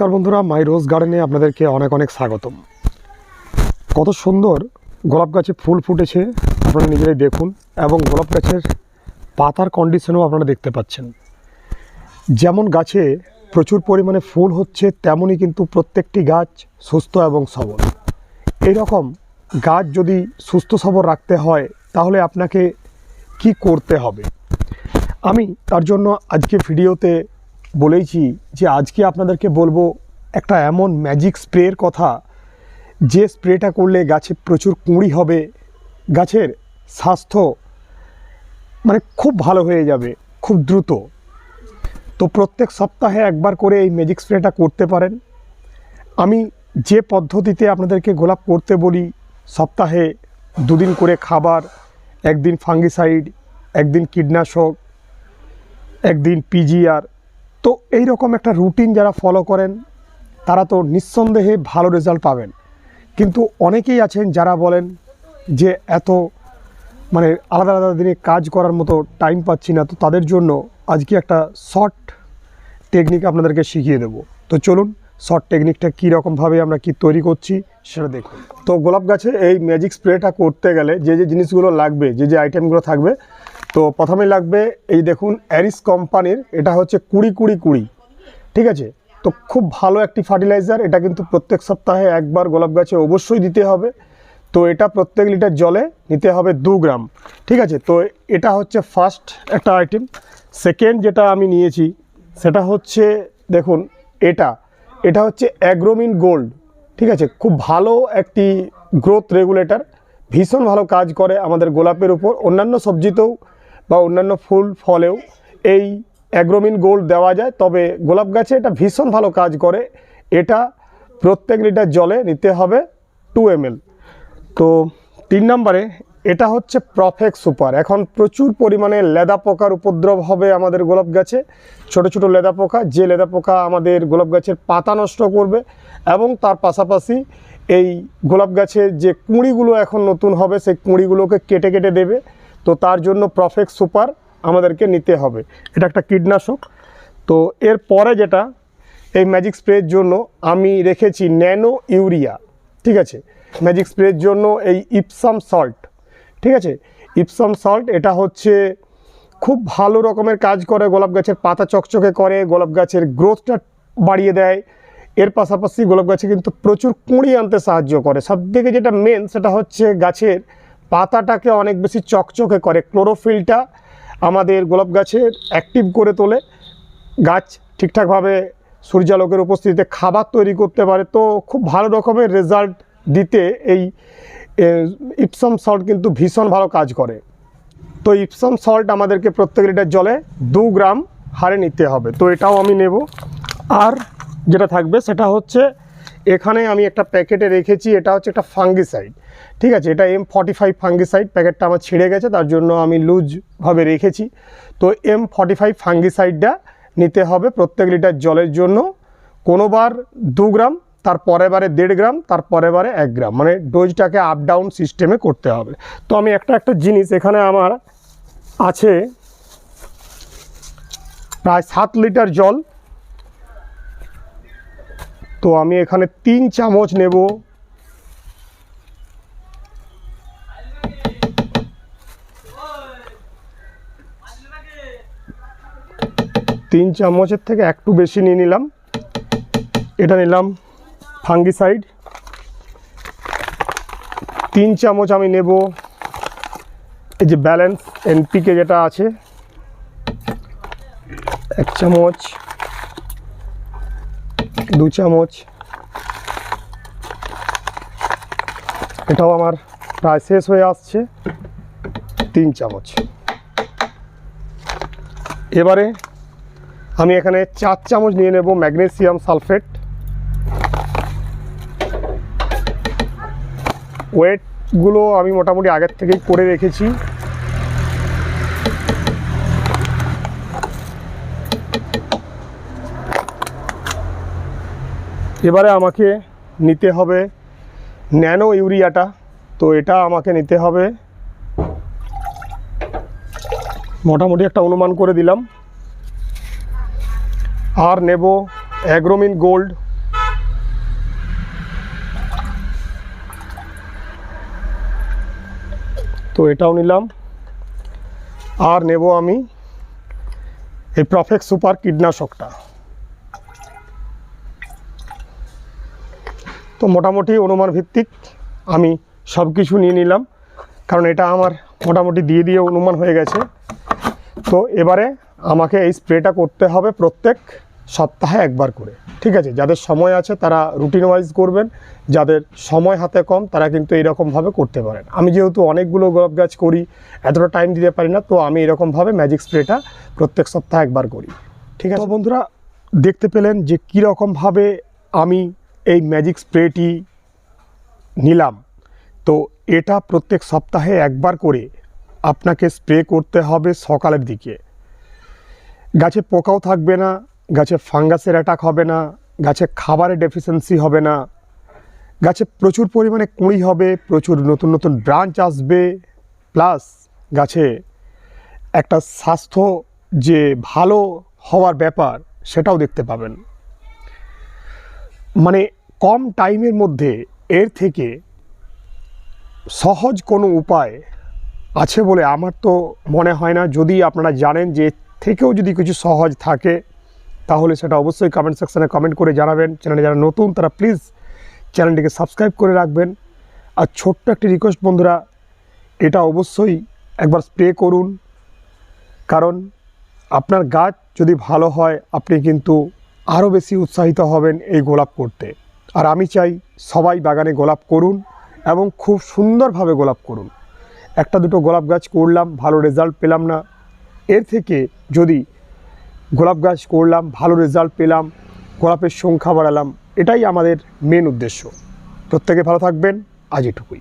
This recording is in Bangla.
নমস্কার বন্ধুরা, মাই রোজ গার্ডেনে আপনাদেরকে অনেক অনেক স্বাগতম। কত সুন্দর গোলাপ গাছে ফুল ফুটেছে, আপনারা নিজেরাই দেখুন, এবং গোলাপ গাছের পাতার কন্ডিশনও আপনারা দেখতে পাচ্ছেন। যেমন গাছে প্রচুর পরিমাণে ফুল হচ্ছে, তেমনই কিন্তু প্রত্যেকটি গাছ সুস্থ এবং সবল। রকম গাছ যদি সুস্থ সবল রাখতে হয়, তাহলে আপনাকে কি করতে হবে? আমি তার জন্য আজকে ভিডিওতে বলেইছি যে আজকে আপনাদেরকে বলব একটা এমন ম্যাজিক স্প্রের কথা, যে স্প্রেটা করলে গাছে প্রচুর কুঁড়ি হবে, গাছের স্বাস্থ্য মানে খুব ভালো হয়ে যাবে, খুব দ্রুত। তো প্রত্যেক সপ্তাহে একবার করে এই ম্যাজিক স্প্রেটা করতে পারেন। আমি যে পদ্ধতিতে আপনাদেরকে গোলাপ করতে বলি, সপ্তাহে দুদিন করে খাবার, একদিন ফাঙ্গিসাইড একদিন কীটনাশক, একদিন পিজিআর তো এই রকম একটা রুটিন যারা ফলো করেন, তারা তো নিঃসন্দেহে ভালো রেজাল্ট পাবেন। কিন্তু অনেকেই আছেন যারা বলেন যে এত মানে আলাদা আলাদা দিনে কাজ করার মতো টাইম পাচ্ছি না, তো তাদের জন্য আজকে একটা শর্ট টেকনিক আপনাদেরকে শিখিয়ে দেবো। তো চলুন শর্ট টেকনিকটা কী রকমভাবে আমরা কি তৈরি করছি সেটা দেখুন। তো গোলাপ গাছে এই ম্যাজিক স্প্রেটা করতে গেলে যে যে জিনিসগুলো লাগবে, যে যে আইটেমগুলো থাকবে তো প্রথমে লাগবে এই দেখুন অ্যারিস কোম্পানির, এটা হচ্ছে কুড়ি কুড়ি কুড়ি, ঠিক আছে? তো খুব ভালো একটি ফার্টিলাইজার, এটা কিন্তু প্রত্যেক সপ্তাহে একবার গোলাপ গাছে অবশ্যই দিতে হবে। তো এটা প্রত্যেক লিটার জলে নিতে হবে দু গ্রাম, ঠিক আছে? তো এটা হচ্ছে ফার্স্ট একটা আইটেম সেকেন্ড যেটা আমি নিয়েছি, সেটা হচ্ছে, দেখুন, এটা। এটা হচ্ছে অ্যাগ্রোমিন গোল্ড ঠিক আছে? খুব ভালো একটি গ্রোথ রেগুলেটর ভীষণ ভালো কাজ করে আমাদের গোলাপের উপর। অন্যান্য সবজিতেও বা অন্যান্য ফুল ফলেও এই অ্যাগ্রোমিন গোল্ড দেওয়া যায়। তবে গোলাপ গাছে এটা ভীষণ ভালো কাজ করে। এটা প্রত্যেক লিটার জলে নিতে হবে টু এম তো তিন নম্বরে এটা হচ্ছে প্রফেক্ট সুপার এখন প্রচুর পরিমাণে লেদা পোকার উপদ্রব হবে আমাদের গোলাপ গাছে। ছোট ছোট লেদা পোকা, যে লেদা পোকা আমাদের গোলাপ গাছের পাতা নষ্ট করবে এবং তার পাশাপাশি এই গোলাপ গাছের যে কুঁড়িগুলো এখন নতুন হবে, সেই কুঁড়িগুলোকে কেটে কেটে দেবে। তো তার জন্য প্রফেক্ট সুপার আমাদেরকে নিতে হবে। এটা একটা কীটনাশক। তো এর পরে যেটা, এই ম্যাজিক স্প্রের জন্য আমি রেখেছি ন্যানো ইউরিয়া ঠিক আছে? ম্যাজিক স্প্রের জন্য এই ইপসাম সল্ট ঠিক আছে? ইপসাম সল্ট এটা হচ্ছে খুব ভালো রকমের কাজ করে, গোলাপ গাছের পাতা চকচকে করে, গোলাপ গাছের গ্রোথটা বাড়িয়ে দেয়। এর পাশাপাশি গোলাপ গাছে কিন্তু প্রচুর কুঁড়ি আনতে সাহায্য করে। সবথেকে যেটা মেন সেটা হচ্ছে গাছের পাতাটাকে অনেক বেশি চকচকে করে। ক্লোরোফিলটা আমাদের গোলাপ গাছের অ্যাক্টিভ করে তোলে। গাছ ঠিকঠাকভাবে সূর্যালোকের উপস্থিতিতে খাবার তৈরি করতে পারে। তো খুব ভালো রকমের রেজাল্ট দিতে এই ইপসম সল্ট কিন্তু ভীষণ ভালো কাজ করে। তো ইপসম সল্ট আমাদেরকে প্রত্যেক লিটার জলে দু গ্রাম হারে নিতে হবে। তো এটাও আমি নেব। আর যেটা থাকবে সেটা হচ্ছে এখানে আমি একটা প্যাকেটে রেখেছি, এটা হচ্ছে একটা ফাঙ্গিসাইড ঠিক আছে? এটা এম ফর্টি ফাইভ ফাঙ্গিসাইড প্যাকেটটা আমার ছিঁড়ে গেছে, তার জন্য আমি লুজভাবে রেখেছি। তো এম ফর্টি ফাইভ ফাঙ্গিসাইডটা নিতে হবে প্রত্যেক লিটার জলের জন্য, কোনোবার দু গ্রাম, তার পরের বারে দেড় গ্রাম, তার পরের বারে এক গ্রাম মানে ডোজটাকে আপ ডাউন সিস্টেমে করতে হবে। তো আমি একটা একটা জিনিস এখানে আমার আছে, প্রায় সাত লিটার জল তো আমি এখানে তিন চামচ নেব। তিন চামচের থেকে একটু বেশি নিয়ে নিলাম। এটা নিলাম ফাঙ্গিসাইড। তিন চামচ আমি নেব এই যে ব্যালেন্স এনপিকে যেটা আছে। এক চামচ। দু চামচ। এটাও আমার প্রায় শেষ হয়ে আসছে। তিন চামচ। এবারে আমি এখানে চার চামচ নিয়ে নেব ম্যাগনেসিয়াম সালফেট। ওয়েটগুলো আমি মোটামুটি আগের থেকেই করে রেখেছি। এবারে আমাকে নিতে হবে ন্যানো ইউরিয়াটা। তো এটা আমাকে নিতে হবে। মোটামুটি একটা অনুমান করে দিলাম। আর নেব অ্যাগ্রোমিন গোল্ড। তো এটাও নিলাম। আর নেব আমি এই প্রফেক্ট সুপার কীটনাশকটা। তো মোটামুটি অনুমান ভিত্তিক আমি সব কিছু নিয়ে নিলাম। কারণ এটা আমার মোটামুটি দিয়ে দিয়ে অনুমান হয়ে গেছে। তো এবারে আমাকে এই স্প্রেটা করতে হবে প্রত্যেক সপ্তাহে একবার করে। ঠিক আছে? যাদের সময় আছে তারা রুটিন ওয়াইজ করবেন। যাদের সময় হাতে কম তারা কিন্তু এইরকমভাবে করতে পারেন। আমি যেহেতু অনেকগুলো গোলাপ গাছ করি, এতটা টাইম দিতে পারি না, তো আমি এরকমভাবে ম্যাজিক স্প্রেটা প্রত্যেক সপ্তাহে একবার করি। ঠিক আছে? বন্ধুরা, দেখতে পেলেন যে কীরকমভাবে আমি এই ম্যাজিক স্প্রেটি নিলাম। তো এটা প্রত্যেক সপ্তাহে একবার করে আপনাকে স্প্রে করতে হবে সকালের দিকে। গাছে পোকাও থাকবে না, গাছে ফাঙ্গাসের অ্যাটাক হবে না, গাছে খাবারের ডেফিসিয়েন্সি হবে না, গাছে প্রচুর পরিমাণে কুঁড়ি হবে, প্রচুর নতুন নতুন ব্রাঞ্চ আসবে প্লাস গাছে একটা স্বাস্থ্য যে ভালো হওয়ার ব্যাপার সেটাও দেখতে পাবেন। মানে কম টাইমের মধ্যে এর থেকে সহজ কোনো উপায় আছে বলে আমার তো মনে হয় না। যদি আপনারা জানেন যে থেকেও যদি কিছু সহজ থাকে, তাহলে সেটা অবশ্যই কমেন্ট সেকশানে কমেন্ট করে জানাবেন। চ্যানেলে যারা নতুন, তারা প্লিজ চ্যানেলটিকে সাবস্ক্রাইব করে রাখবেন। আর ছোট্ট একটি রিকোয়েস্ট বন্ধুরা, এটা অবশ্যই একবার স্প্রে করুন। কারণ আপনার গাছ যদি ভালো হয়, আপনি কিন্তু আরও বেশি উৎসাহিত হবেন এই গোলাপ করতে। আর আমি চাই সবাই বাগানে গোলাপ করুন এবং খুব সুন্দরভাবে গোলাপ করুন। একটা দুটো গোলাপ গাছ করলাম, ভালো রেজাল্ট পেলাম না। এর থেকে যদি গোলাপ গাছ করলাম, ভালো রেজাল্ট পেলাম, গোলাপের সংখ্যা বাড়ালাম, এটাই আমাদের মেন উদ্দেশ্য। প্রত্যেকে ভালো থাকবেন। আজ এটুকুই।